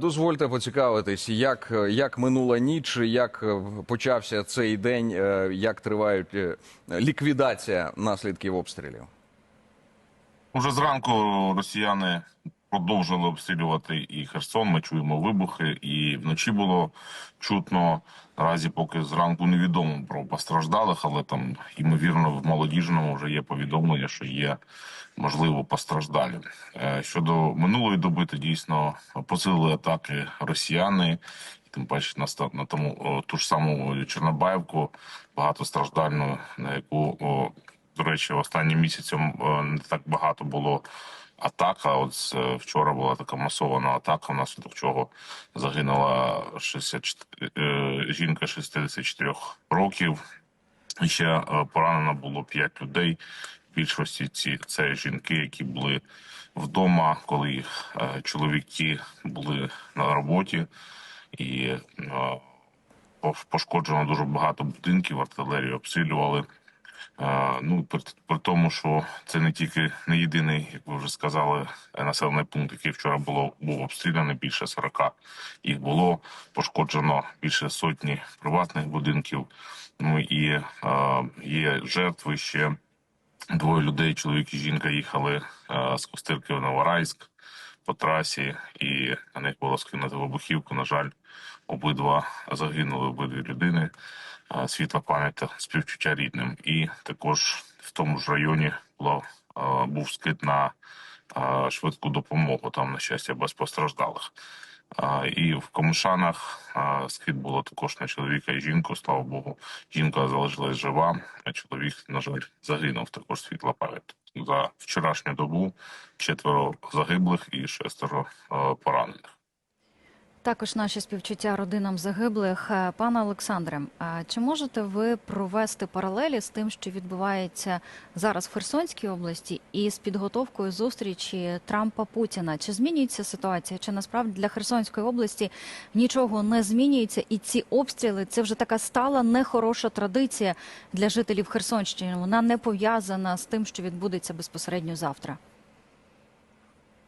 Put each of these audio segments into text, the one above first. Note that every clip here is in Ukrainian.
Дозвольте поцікавитись, як, як минула ніч, як е, почався цей день, е, як тривають е, ліквідація наслідків обстрілів. Уже зранку росіяни продовжили обстрілювати і Херсон. Ми чуємо вибухи, і вночі було чутно. Наразі поки зранку невідомо про постраждалих, але там ймовірно в молодіжному вже є повідомлення, що є можливо постраждалі. Е, Щодо минулої доби, то дійсно посилили атаки росіяни. Тим паче на на тому ту ж саму Чорнобаївку, багатостраждальну, на яку о, до речі, останнім місяцем не так багато було атак. А от е, вчора була така масована атака, внаслідок чого загинула 64, е, жінка 64 років. І ще е, поранено було 5 людей. В більшості ці це жінки, які були вдома, коли їх чоловіки були на роботі, і пошкоджено дуже багато будинків, артилерію обстрілювали. Ну, при, при тому, що це не тільки не єдиний, як ви вже сказали, населений пункт, який вчора було був обстріляний, більше 40 їх було пошкоджено більше сотні приватних будинків. Ну і е, є жертви ще двоє людей, чоловік і жінка їхали е, з Костирки в Новорайськ по трасі, і на них було скинуто вибухівку. На жаль, обидва загинули обидві людини. Світла пам'ять співчуття рідним. І також в тому ж районі було, е, був скид на швидку допомогу. Там, на щастя, без постраждалих. І в Комишанах скид було також на чоловіка і жінку. Слава Богу, жінка залишилась жива, а чоловік, на жаль, загинув. Також світла пам'ять. За вчорашню добу четверо загиблих і шестеро е, поранених. Також наші співчуття родинам загиблих. Е, Пане Олександре, а чи можете ви провести паралелі з тим, що відбувається зараз в Херсонській області, і з підготовкою зустрічі Трампа Путіна? Чи змінюється ситуація? Чи насправді для Херсонської області нічого не змінюється? І ці обстріли це вже така стала нехороша традиція для жителів Херсонщини. Вона не пов'язана з тим, що відбудеться безпосередньо завтра.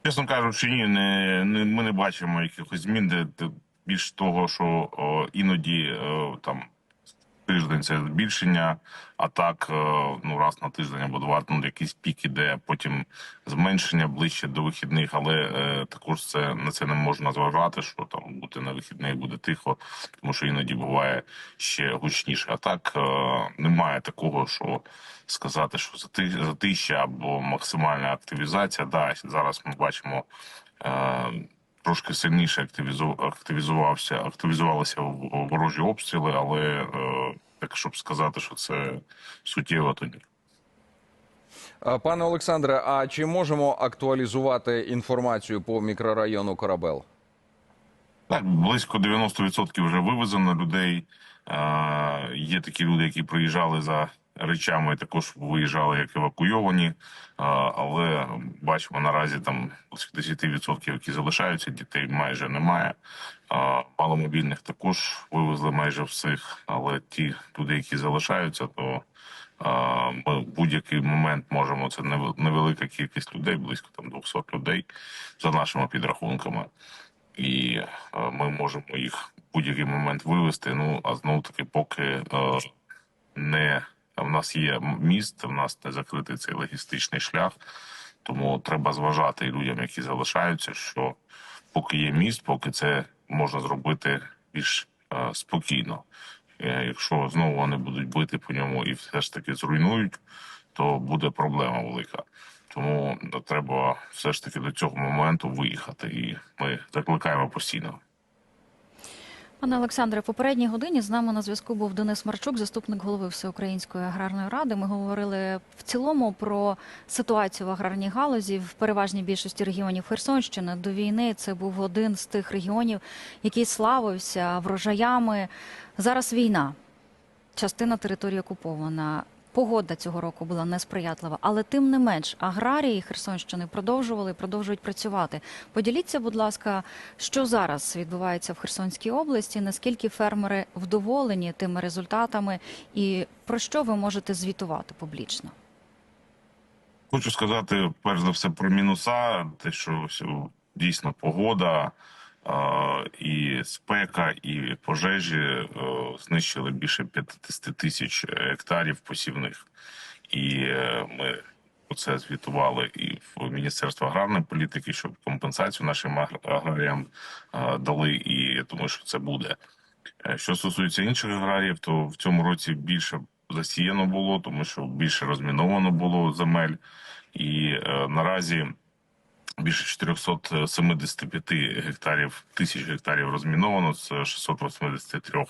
Чесно кажучи, ні, не, не ми не бачимо якихось змін, де, більш того, що о, іноді о, там тиждень це збільшення атак о, ну раз на тиждень або два, ну якісь піки, де потім зменшення ближче до вихідних, але е, також це на це не можна зважати, що там бути на вихідних буде тихо, тому що іноді буває ще гучніше. А так е, немає такого, що сказати, що зати- затища або максимальна активізація. Да, зараз ми бачимо. Е, Трошки сильніше активізувався, активізувалися ворожі обстріли, але е, так щоб сказати, що це суттєво, то ні. Пане Олександре, а чи можемо актуалізувати інформацію по мікрорайону Корабел? Так, близько 90% вже вивезено людей. Є такі люди, які приїжджали за речами, також виїжджали як евакуйовані. Але бачимо наразі там близько 10%, які залишаються, дітей майже немає. Маломобільних також вивезли майже всіх. Але ті люди, які залишаються, то ми в будь-який момент можемо. Це невелика кількість людей, близько там 200 людей за нашими підрахунками і ми можемо їх в будь-який момент вивести. Ну а знову таки, поки не в нас є міст, в нас не закритий цей логістичний шлях. Тому треба зважати людям, які залишаються, що поки є міст, поки це можна зробити більш е, спокійно. Е, Якщо знову вони будуть бити по ньому і все ж таки зруйнують, то буде проблема велика. Тому е, треба все ж таки до цього моменту виїхати, і ми закликаємо постійно. Пане Олександре, в попередній годині з нами на зв'язку був Денис Марчук, заступник голови Всеукраїнської аграрної ради. Ми говорили в цілому про ситуацію в аграрній галузі в переважній більшості регіонів Херсонщини. До війни це був один з тих регіонів, який славився врожаями. Зараз війна. Частина території окупована. Погода цього року була несприятлива, але тим не менш аграрії Херсонщини продовжували продовжують працювати. Поділіться, будь ласка, що зараз відбувається в Херсонській області, наскільки фермери вдоволені тими результатами, і про що ви можете звітувати публічно? Хочу сказати перш за все про мінуса, те, що дійсно погода І спека, і пожежі е, знищили більше 50 тисяч гектарів посівних. І е, ми це звітували і в Міністерство аграрної політики, щоб компенсацію нашим аграріям е, дали. І я думаю, що це буде. Що стосується інших аграріїв, то в цьому році більше засіяно було, тому що більше розміновано було земель, і е, наразі більше 475 гектарів, тисяч гектарів розміновано з 683.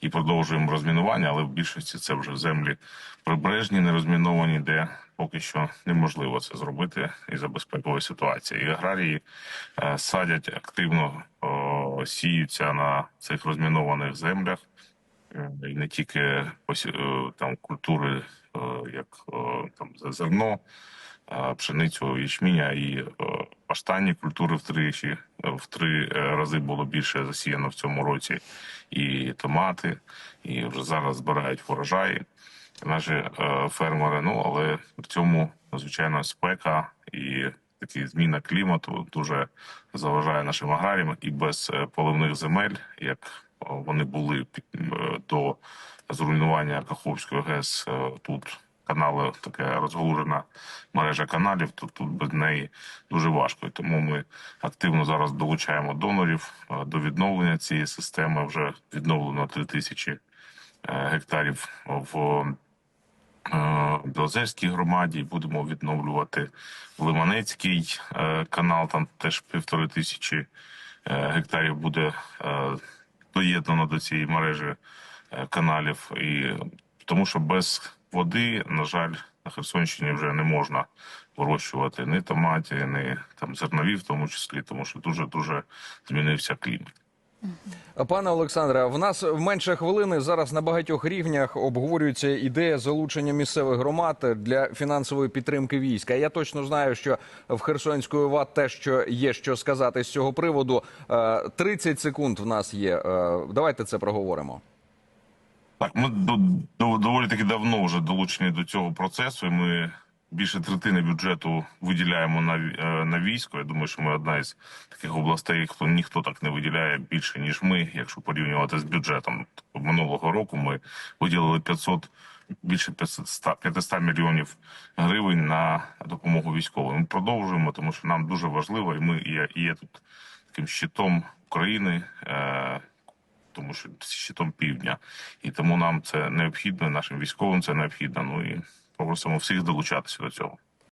І продовжуємо розмінування, але в більшості це вже землі прибережні, не розміновані, де поки що неможливо це зробити із-за безпекової ситуації. І аграрії е, садять активно, сіються на цих розмінованих землях. Е, І не тільки е, там культури, як там зерно, пшеницю, ячміння і паштанні культури втричі в три е, рази було більше засіяно в цьому році. І томати, і вже зараз збирають врожаї наші е, фермери. Ну але в цьому звичайно спека і такі зміна клімату дуже заважає нашим аграріям і без е, поливних земель, як вони були до зруйнування Каховської ГЕС. Тут канали така розгалужена мережа каналів. То тут без неї дуже важко. Тому ми активно зараз долучаємо донорів е, до відновлення цієї системи. Вже відновлено 3 тисячі е, гектарів в е, Білозерській громаді. Будемо відновлювати Лиманецький канал. Там теж півтори тисячі гектарів буде доєднано до цієї мережі каналів. І тому що без води, на жаль, на Херсонщині вже не можна вирощувати ні томаті, ні там зернові, в тому числі, тому що дуже дуже змінився клімат. Пане Олександре, в нас менше хвилини зараз на багатьох рівнях обговорюється ідея залучення місцевих громад для фінансової підтримки війська. Я точно знаю, що в Херсонської ОВА теж що є що сказати з цього приводу. Е, 30 секунд в нас є. Е, Давайте це проговоримо. Так, ми до, до, доволі таки давно вже долучені до цього процесу. і Ми більше третини бюджету виділяємо на, е, на військо. Я думаю, що ми одна із таких областей, хто ніхто так не виділяє більше ніж ми, якщо порівнювати з бюджетом. Минулого року ми виділили 500, більше 500, 500 мільйонів гривень на допомогу військовим. Ми продовжуємо, тому що нам дуже важливо, і ми є, і є тут таким щитом України. Е, тому що щитом півдня, і тому нам це необхідно, нашим військовим це необхідно. Ну і попросимо всіх долучатися до цього.